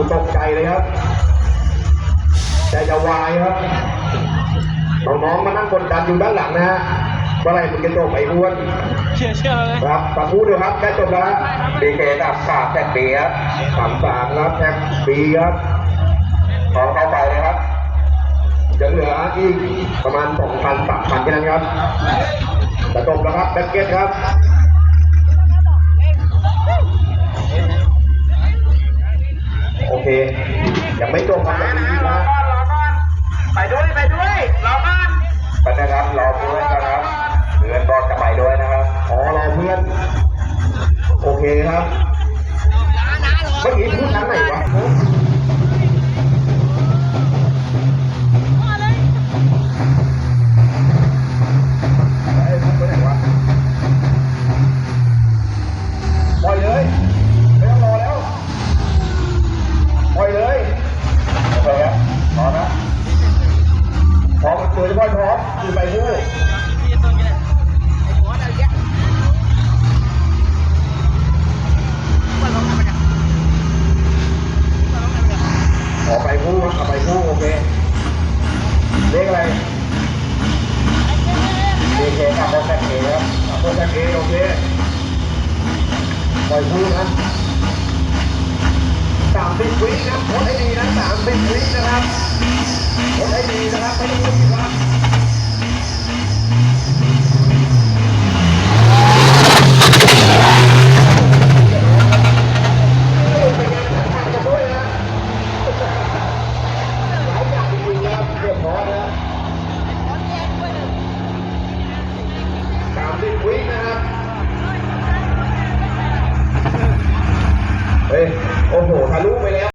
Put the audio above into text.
คุณตกใจเลยครับใจจะวายครับน้องๆมานั่งกดดันอยู่ด้านหลังนะฮะเมื่อไหรมึงจะจบไอ้อ้วนเชื่อเชื่อเลยครับฟังพูดด้วยครับใกล้จบแล้วครับดีเกกับสามแท็กปีครับสามสามครับแท็กปีครับขอเข้าไปเลยครับจะเหลืออีกประมาณสองพันสามพันแค่นั้นครับจะจบแล้วครับแบ็กเก็ตครับ ยังไม่จบครับยังมีนะ รอก่อนรอก่อนไปด้วยไปด้วยรอ อมพร้อมคือไปพูดขอไปคู่ขอไปคู่โอเคเลขอะไรดีเคกับโปรแกรมเอครับโปรแกรมเอโอเคปล่อยคู่นะสามสิบวินะโพสให้ดีนะสามสิบวินะครับโพสให้ดีนะครับไม่ต้องรีบครับเป็นไงทางจะด้วยนะ หลายอย่างจริงๆนะครับเรียบร้อยนะสามสิบวินะครับ เฮ้ย โอ้โห ทะลุไปแล้ว